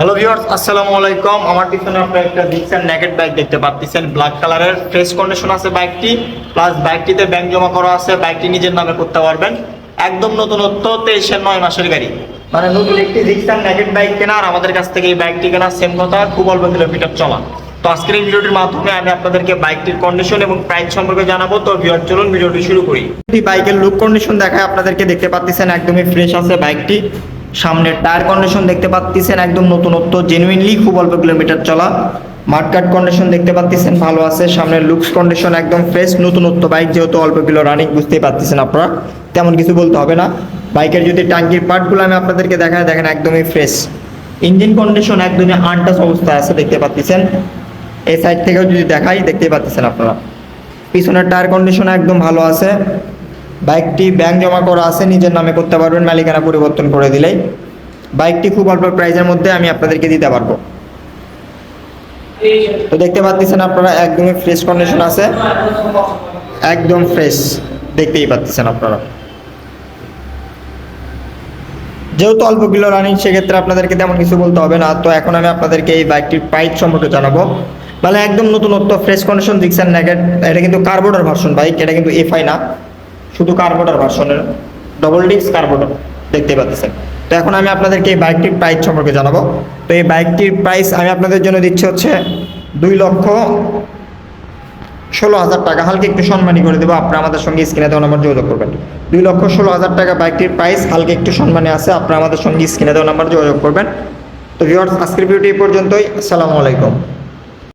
Hello viewers আসসালামু আলাইকুম। আমার পিছনে আপনারা একটা দেখছেন নেকেট বাইক দেখতে পাচ্ছেন। ব্ল্যাক কালারের ফ্রেশ কন্ডিশন আছে বাইকটি প্লাস বাইকটিতে ব্যাংক জমা করা আছে। বাইকটি নিজের নামে করতে পারবেন। একদম নতুনত্ব তেইশের নয় মাসের গাড়ি। মানে নতুন একটি দেখছেন নেকেট বাইক কেনা আর আমাদের কাছ থেকে এই বাইকটি কেনা সেম কথা, খুব অল্প কিলোমিটার চলা। তো আজকের এই ভিডিওটির মাধ্যমে আমি আপনাদেরকে বাইকটির কন্ডিশন এবং প্রাইস সম্পর্কে জানাব। তো ভিউয়ার চলুন ভিডিওটি শুরু করি। বাইকের লুক কন্ডিশন দেখায় আপনাদেরকে দেখতে পাচ্ছেন, একদমই ফ্রেশ আছে বাইকটি সামনের টায়ার কন্ডিশন দেখতে পাচ্ছেন একদম নতুনত্ব জেনুইনলি খুব অল্প কিলোমিটার চলা। মার্কাট কন্ডিশন দেখতে পাচ্ছেন ভালো আছে। সামনের লুকস কন্ডিশন একদম ফ্রেশ নতুনত্ব। বাইক যেহেতু অল্প কিলো রানিং বুঝতেই পারতেছেন আপনারা। তেমন কিছু বলতে হবে না। বাইকের যদি ট্যাঙ্কির পার্টগুলো আমি আপনাদেরকে দেখায় দেখেন একদমই ফ্রেশ ইঞ্জিন কন্ডিশন একদমই আনটাস অবস্থায় আছে, দেখতে পাচ্ছেন এই সাইড থেকেও যদি দেখাই দেখতে পাচ্ছেন আপনারা। পিছনের টায়ার কন্ডিশন একদম ভালো আছে। বাইকটি ব্যাংক জমা করা আছে, নিজের নামে করতে পারবেন, মালিকানা পরিবর্তন করে দিলেই। বাইকটি খুব অল্প প্রাইজের মধ্যে আমি আপনাদেরকে দিতে পারব। তো দেখতে পাচ্ছেন আপনারা, একদমই ফ্রেশ কন্ডিশন আছে। একদম ফ্রেশ দেখতেই পাচ্ছেন আপনারা। যেহেতু অল্প কিলো রানিং সেক্ষেত্রে আপনাদেরকে তেমন কিছু বলতে হবে না। তো এখন আমি আপনাদেরকে এই বাইকটির প্রাইস সম্পর্কে জানাব। মানে একদম নতুনত্ব ফ্রেশ কন্ডিশন দিচ্ছেন নেগেট এটা কিন্তু কার্বোটার ভার্সন বাইক, এটা কিন্তু এফআই না। শুধু কার্বোটার ভার্সনের ডবল ডিস্ক কার্বোটার দেখতে পাচ্ছেন। তো এখন আমি আপনাদেরকে এই বাইকটির প্রাইস সম্পর্কে জানাব। তো এই বাইকটির প্রাইস আমি আপনাদের জন্য দিচ্ছি হচ্ছে দুই লক্ষ ষোলো হাজার টাকা। হালকা একটু সম্মানী করে দেবো, আপনারা আমাদের সঙ্গে স্ক্রিনে দেওয়া নাম্বার যোগাযোগ করবেন। দুই লক্ষ ষোলো হাজার টাকা বাইকটির প্রাইস হালকা একটু সম্মানে আছে, আপনারা আমাদের সঙ্গে স্ক্রিনে দেওয়া নাম্বার যোগাযোগ করবেন। তো ভিউয়ার্স আজকের ভিডিওটি এই পর্যন্তই। আসসালামু আলাইকুম।